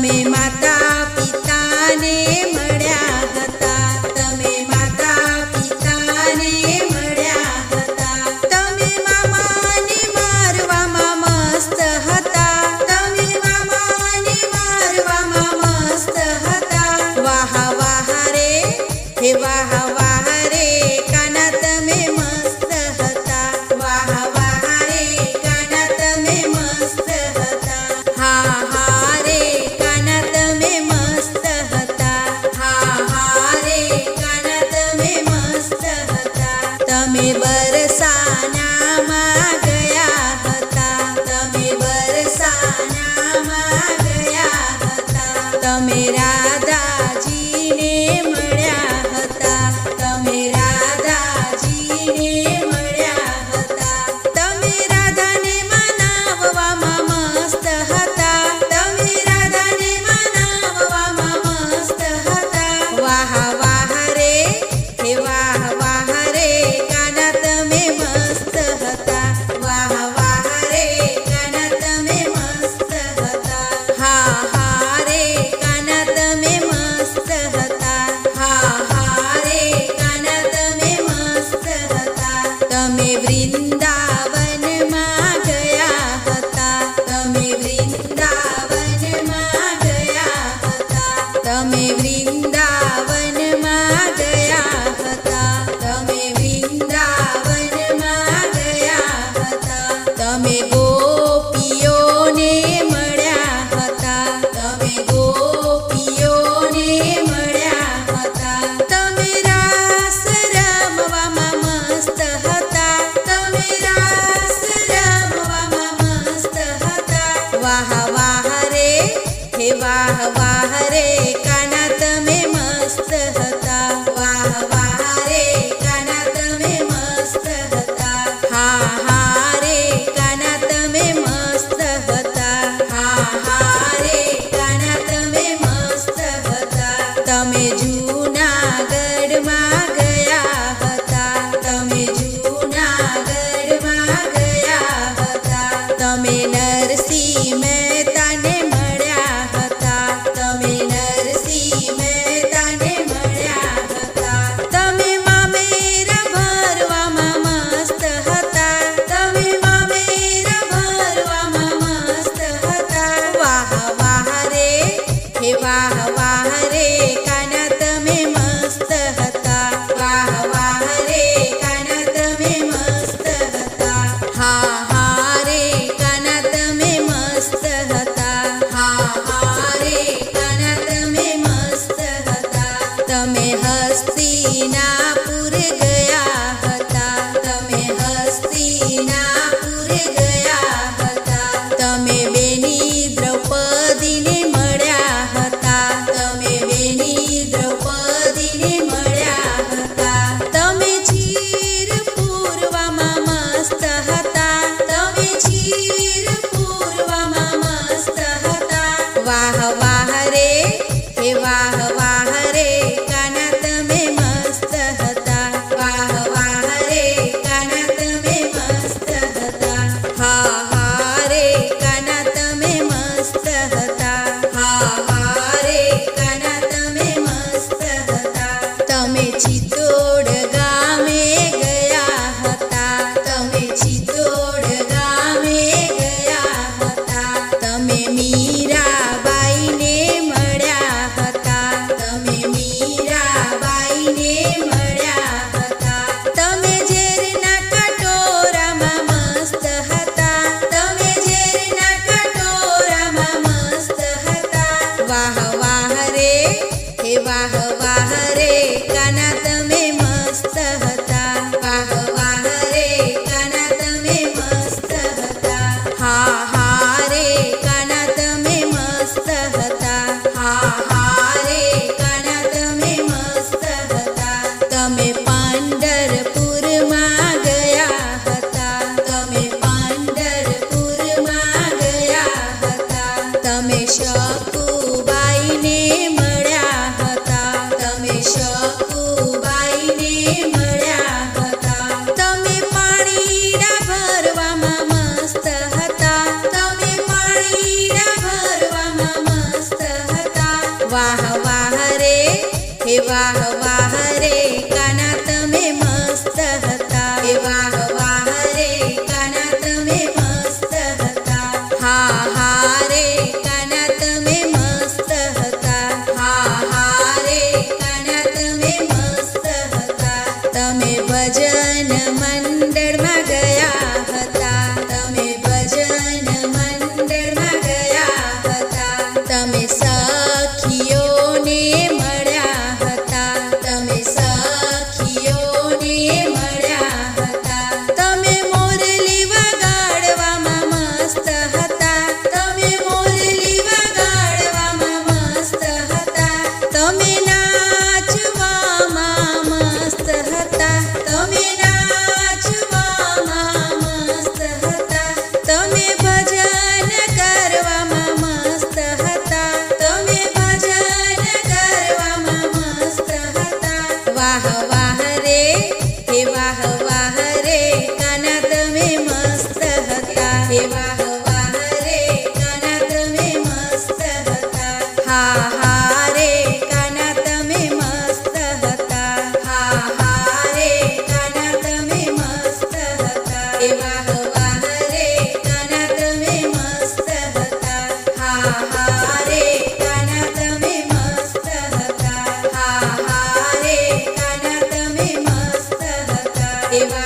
me matar. તમે Radhaji. me brinda. તમે જુઓ. તમે હસ્તિનાપુર ગયા હતા. તમે હસ્તિનાપુર ગયા હતા. તમે બેની દ્રૌપદીને મળ્યા હતા. તમે બેની દ્રૌપદીને મળ્યા ચિત્તોડ ગામે ગયા હતા. તમે ચિત્તોડ ગામે ગયા હતા. તમે મીરાબાઈને મળ્યા હતા. તમે મીરાબાઈને મળ્યા તમે પાંડરપુરમાં ગયા હતા. પાંડરપુરમાં તમે શકુબાઈને મળ્યા હતા. હતા. તમે પાણીના ભરવામાં મસ્ત હતા. વાહ વાહ રે. હે વાહ તમે ભજન મંડળમાં ગયા Shiva.